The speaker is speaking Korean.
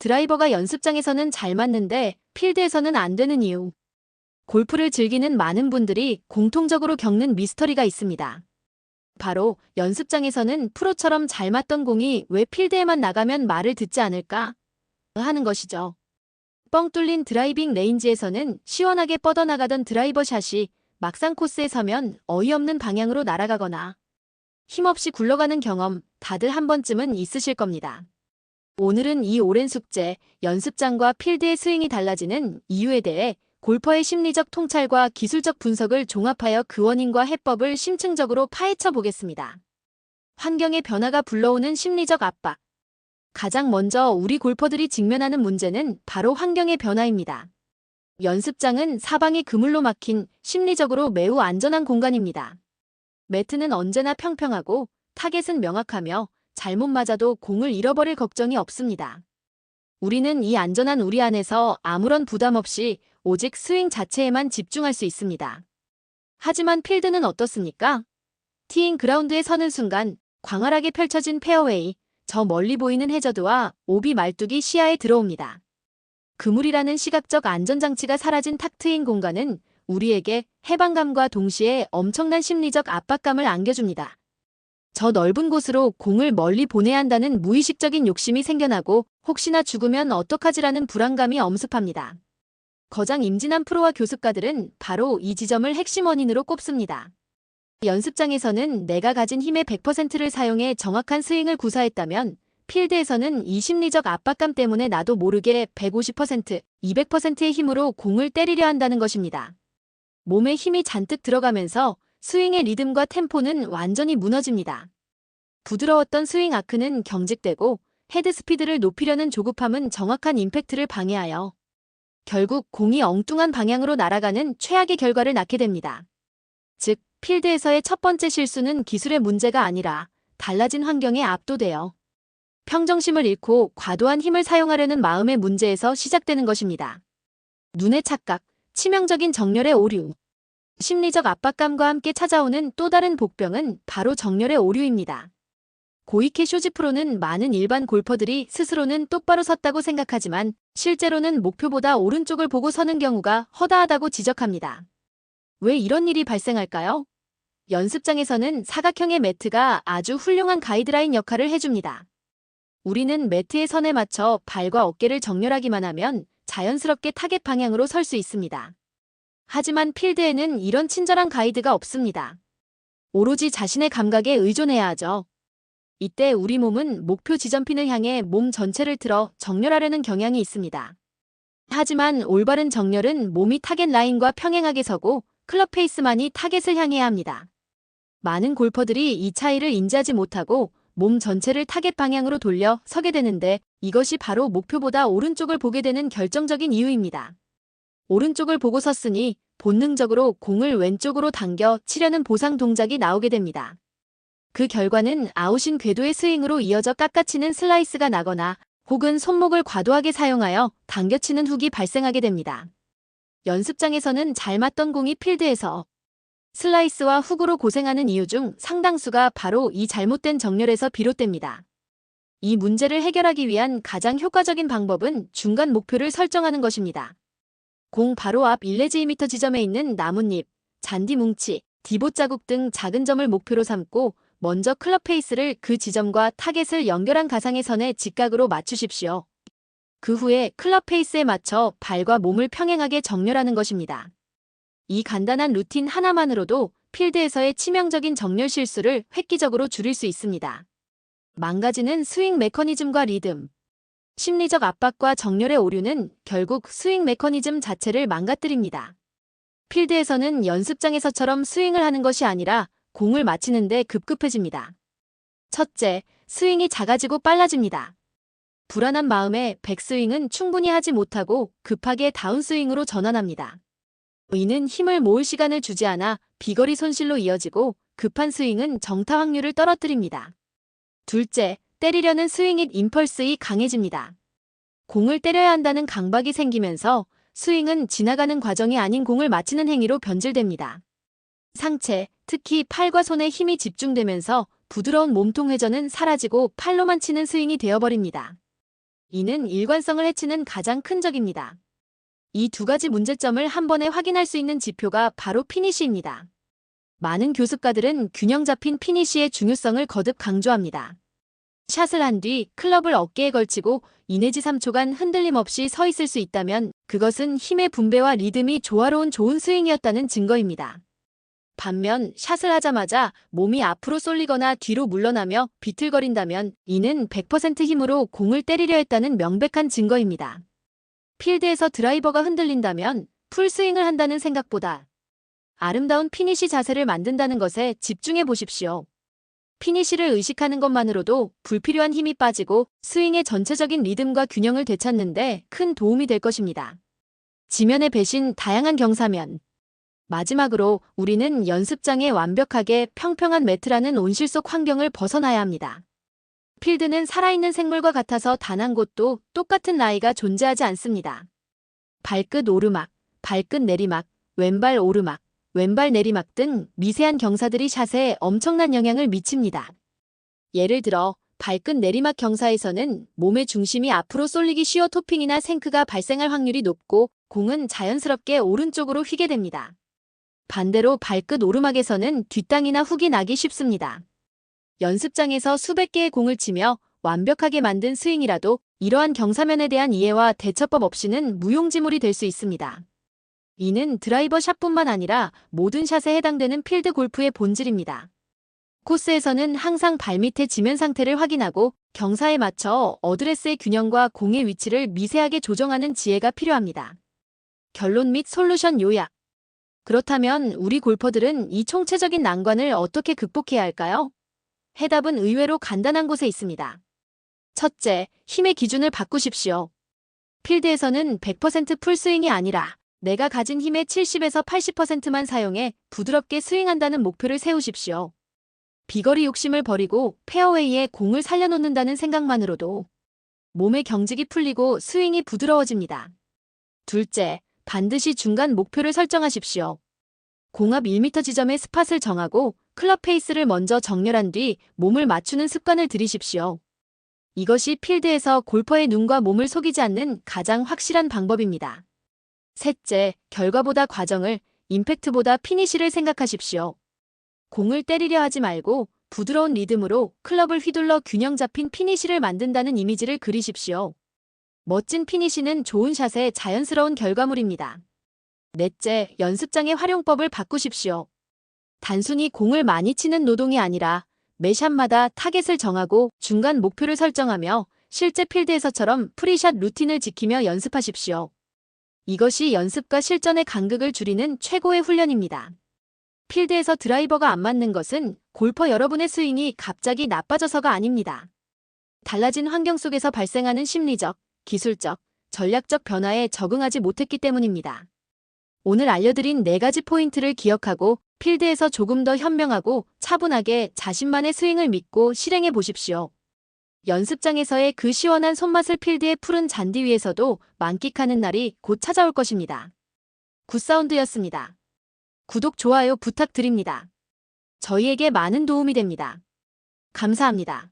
드라이버가 연습장에서는 잘 맞는데 필드에서는 안 되는 이유. 골프를 즐기는 많은 분들이 공통적으로 겪는 미스터리가 있습니다. 바로 연습장에서는 프로처럼 잘 맞던 공이 왜 필드에만 나가면 말을 듣지 않을까 하는 것이죠. 뻥 뚫린 드라이빙 레인지에서는 시원하게 뻗어나가던 드라이버 샷이 막상 코스에 서면 어이없는 방향으로 날아가거나 힘없이 굴러가는 경험 다들 한 번쯤은 있으실 겁니다. 오늘은 이 오랜 숙제, 연습장과 필드의 스윙이 달라지는 이유에 대해 골퍼의 심리적 통찰과 기술적 분석을 종합하여 그 원인과 해법을 심층적으로 파헤쳐 보겠습니다. 환경의 변화가 불러오는 심리적 압박. 가장 먼저 우리 골퍼들이 직면하는 문제는 바로 환경의 변화입니다. 연습장은 사방이 그물로 막힌 심리적으로 매우 안전한 공간입니다. 매트는 언제나 평평하고 타겟은 명확하며 잘못 맞아도 공을 잃어버릴 걱정이 없습니다. 우리는 이 안전한 우리 안에서 아무런 부담 없이 오직 스윙 자체에만 집중할 수 있습니다. 하지만 필드는 어떻습니까? 티잉 그라운드에 서는 순간 광활하게 펼쳐진 페어웨이, 저 멀리 보이는 해저드와 오비 말뚝이 시야에 들어옵니다. 그물이라는 시각적 안전장치가 사라진 탁 트인 공간은 우리에게 해방감과 동시에 엄청난 심리적 압박감을 안겨줍니다. 저 넓은 곳으로 공을 멀리 보내야 한다는 무의식적인 욕심이 생겨나고 혹시나 죽으면 어떡하지라는 불안감이 엄습합니다. 거장 임진한 프로와 교습가들은 바로 이 지점을 핵심 원인으로 꼽습니다. 연습장에서는 내가 가진 힘의 100%를 사용해 정확한 스윙을 구사했다면 필드에서는 이 심리적 압박감 때문에 나도 모르게 150%, 200%의 힘으로 공을 때리려 한다는 것입니다. 몸에 힘이 잔뜩 들어가면서 스윙의 리듬과 템포는 완전히 무너집니다. 부드러웠던 스윙 아크는 경직되고 헤드 스피드를 높이려는 조급함은 정확한 임팩트를 방해하여 결국 공이 엉뚱한 방향으로 날아가는 최악의 결과를 낳게 됩니다. 즉, 필드에서의 첫 번째 실수는 기술의 문제가 아니라 달라진 환경에 압도되어 평정심을 잃고 과도한 힘을 사용하려는 마음의 문제에서 시작되는 것입니다. 눈의 착각, 치명적인 정렬의 오류, 심리적 압박감과 함께 찾아오는 또 다른 복병은 바로 정렬의 오류입니다. 고이케 쇼지 프로는 많은 일반 골퍼들이 스스로는 똑바로 섰다고 생각하지만 실제로는 목표보다 오른쪽을 보고 서는 경우가 허다하다고 지적합니다. 왜 이런 일이 발생할까요? 연습장에서는 사각형의 매트가 아주 훌륭한 가이드라인 역할을 해줍니다. 우리는 매트의 선에 맞춰 발과 어깨를 정렬하기만 하면 자연스럽게 타겟 방향으로 설 수 있습니다. 하지만 필드에는 이런 친절한 가이드가 없습니다. 오로지 자신의 감각에 의존해야 하죠. 이때 우리 몸은 목표 지점핀을 향해 몸 전체를 틀어 정렬하려는 경향이 있습니다. 하지만 올바른 정렬은 몸이 타겟 라인과 평행하게 서고 클럽 페이스만이 타겟을 향해야 합니다. 많은 골퍼들이 이 차이를 인지하지 못하고 몸 전체를 타겟 방향으로 돌려 서게 되는데 이것이 바로 목표보다 오른쪽을 보게 되는 결정적인 이유입니다. 오른쪽을 보고 섰으니 본능적으로 공을 왼쪽으로 당겨 치려는 보상 동작이 나오게 됩니다. 그 결과는 아웃인 궤도의 스윙으로 이어져 깎아치는 슬라이스가 나거나 혹은 손목을 과도하게 사용하여 당겨치는 훅이 발생하게 됩니다. 연습장에서는 잘 맞던 공이 필드에서 슬라이스와 훅으로 고생하는 이유 중 상당수가 바로 이 잘못된 정렬에서 비롯됩니다. 이 문제를 해결하기 위한 가장 효과적인 방법은 중간 목표를 설정하는 것입니다. 공 바로 앞 1내지2m 지점에 있는 나뭇잎, 잔디 뭉치, 디봇 자국 등 작은 점을 목표로 삼고 먼저 클럽 페이스를 그 지점과 타겟을 연결한 가상의 선에 직각으로 맞추십시오. 그 후에 클럽 페이스에 맞춰 발과 몸을 평행하게 정렬하는 것입니다. 이 간단한 루틴 하나만으로도 필드에서의 치명적인 정렬 실수를 획기적으로 줄일 수 있습니다. 망가지는 스윙 메커니즘과 리듬. 심리적 압박과 정렬의 오류는 결국 스윙 메커니즘 자체를 망가뜨립니다. 필드에서는 연습장에서처럼 스윙을 하는 것이 아니라 공을 맞히는데 급급해집니다. 첫째, 스윙이 작아지고 빨라집니다. 불안한 마음에 백스윙은 충분히 하지 못하고 급하게 다운스윙으로 전환합니다. 이는 힘을 모을 시간을 주지 않아 비거리 손실로 이어지고 급한 스윙은 정타 확률을 떨어뜨립니다. 둘째, 때리려는 스윙잇 임펄스이 강해집니다. 공을 때려야 한다는 강박이 생기면서 스윙은 지나가는 과정이 아닌 공을 맞히는 행위로 변질됩니다. 상체, 특히 팔과 손에 힘이 집중되면서 부드러운 몸통 회전은 사라지고 팔로만 치는 스윙이 되어버립니다. 이는 일관성을 해치는 가장 큰 적입니다. 이 두 가지 문제점을 한 번에 확인할 수 있는 지표가 바로 피니시입니다. 많은 교습가들은 균형 잡힌 피니시의 중요성을 거듭 강조합니다. 샷을 한 뒤 클럽을 어깨에 걸치고 2 내지 3초간 흔들림 없이 서 있을 수 있다면 그것은 힘의 분배와 리듬이 조화로운 좋은 스윙이었다는 증거입니다. 반면 샷을 하자마자 몸이 앞으로 쏠리거나 뒤로 물러나며 비틀거린다면 이는 100% 힘으로 공을 때리려 했다는 명백한 증거입니다. 필드에서 드라이버가 흔들린다면 풀스윙을 한다는 생각보다 아름다운 피니시 자세를 만든다는 것에 집중해 보십시오. 피니시를 의식하는 것만으로도 불필요한 힘이 빠지고 스윙의 전체적인 리듬과 균형을 되찾는데 큰 도움이 될 것입니다. 지면의 배신 다양한 경사면 마지막으로 우리는 연습장에 완벽하게 평평한 매트라는 온실 속 환경을 벗어나야 합니다. 필드는 살아있는 생물과 같아서 단 한 곳도 똑같은 나이가 존재하지 않습니다. 발끝 오르막, 발끝 내리막, 왼발 오르막, 왼발 내리막 등 미세한 경사들이 샷에 엄청난 영향을 미칩니다. 예를 들어 발끝 내리막 경사에서는 몸의 중심이 앞으로 쏠리기 쉬워 토핑이나 생크가 발생할 확률이 높고 공은 자연스럽게 오른쪽으로 휘게 됩니다. 반대로 발끝 오르막에서는 뒷땅이나 훅이 나기 쉽습니다. 연습장에서 수백 개의 공을 치며 완벽하게 만든 스윙이라도 이러한 경사면에 대한 이해와 대처법 없이는 무용지물이 될 수 있습니다. 이는 드라이버 샷뿐만 아니라 모든 샷에 해당되는 필드 골프의 본질입니다. 코스에서는 항상 발밑의 지면 상태를 확인하고 경사에 맞춰 어드레스의 균형과 공의 위치를 미세하게 조정하는 지혜가 필요합니다. 결론 및 솔루션 요약. 그렇다면 우리 골퍼들은 이 총체적인 난관을 어떻게 극복해야 할까요? 해답은 의외로 간단한 곳에 있습니다. 첫째, 힘의 기준을 바꾸십시오. 필드에서는 100% 풀스윙이 아니라 내가 가진 힘의 70에서 80%만 사용해 부드럽게 스윙한다는 목표를 세우십시오. 비거리 욕심을 버리고 페어웨이에 공을 살려놓는다는 생각만으로도 몸의 경직이 풀리고 스윙이 부드러워집니다. 둘째, 반드시 중간 목표를 설정하십시오. 공합 1m 지점의 스팟을 정하고 클럽 페이스를 먼저 정렬한 뒤 몸을 맞추는 습관을 들이십시오. 이것이 필드에서 골퍼의 눈과 몸을 속이지 않는 가장 확실한 방법입니다. 셋째, 결과보다 과정을, 임팩트보다 피니시를 생각하십시오. 공을 때리려 하지 말고 부드러운 리듬으로 클럽을 휘둘러 균형 잡힌 피니시를 만든다는 이미지를 그리십시오. 멋진 피니시는 좋은 샷의 자연스러운 결과물입니다. 넷째, 연습장의 활용법을 바꾸십시오. 단순히 공을 많이 치는 노동이 아니라 매 샷마다 타겟을 정하고 중간 목표를 설정하며 실제 필드에서처럼 프리샷 루틴을 지키며 연습하십시오. 이것이 연습과 실전의 간극을 줄이는 최고의 훈련입니다. 필드에서 드라이버가 안 맞는 것은 골퍼 여러분의 스윙이 갑자기 나빠져서가 아닙니다. 달라진 환경 속에서 발생하는 심리적, 기술적, 전략적 변화에 적응하지 못했기 때문입니다. 오늘 알려드린 네 가지 포인트를 기억하고 필드에서 조금 더 현명하고 차분하게 자신만의 스윙을 믿고 실행해 보십시오. 연습장에서의 그 시원한 손맛을 필드의 푸른 잔디 위에서도 만끽하는 날이 곧 찾아올 것입니다. 굿사운드였습니다. 구독, 좋아요 부탁드립니다. 저희에게 많은 도움이 됩니다. 감사합니다.